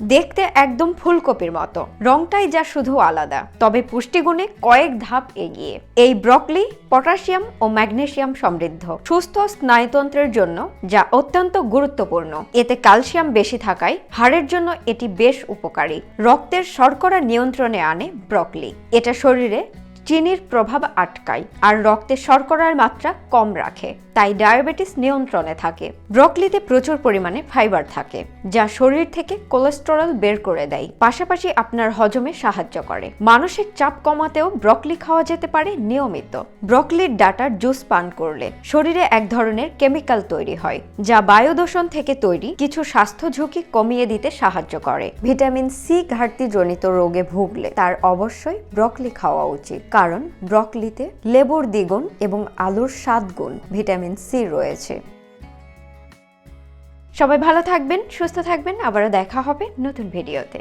দেখতে একদম ফুলকপির মতো। রংটাই যা শুধু আলাদা। তবে পুষ্টিগুণে কয়েক ধাপ এগিয়ে। এই ব্রকলি পটাশিয়াম ও ম্যাগনেশিয়াম সমৃদ্ধ। সুস্থ স্নায়ুতন্ত্রের জন্য যা অত্যন্ত গুরুত্বপূর্ণ। এতে ক্যালসিয়াম বেশি থাকায় হাড়ের জন্য এটি বেশ উপকারী। রক্তের শর্করা নিয়ন্ত্রণে আনে ব্রকলি। এটা শরীরে চিনির প্রভাব আটকায় আর রক্তে শর্করার মাত্রা কম রাখে, তাই ডায়াবেটিস নিয়ন্ত্রণে থাকে। ব্রকলিতে প্রচুর পরিমাণে ফাইবার থাকে, যা শরীর থেকে কোলেস্টেরল বের করে দেয়। পাশাপাশি আপনার হজমে সাহায্য করে। মানসিক চাপ কমাতেও ব্রকলি খাওয়া যেতে পারে নিয়মিত। ব্রকলির ডাটার জুস পান করলে শরীরে এক ধরনের কেমিক্যাল তৈরি হয়, যা বায়ুদূষণ থেকে তৈরি কিছু স্বাস্থ্য ঝুঁকি কমিয়ে দিতে সাহায্য করে। ভিটামিন সি ঘাটতিজনিত রোগে ভুগলে তার অবশ্যই ব্রকলি খাওয়া উচিত। কারণ ব্রকলিতে লেবুর দ্বিগুণ এবং আলুর সাত গুণ ভিটামিন সি রয়েছে। সবাই ভালো থাকবেন, সুস্থ থাকবেন। আবারও দেখা হবে নতুন ভিডিওতে।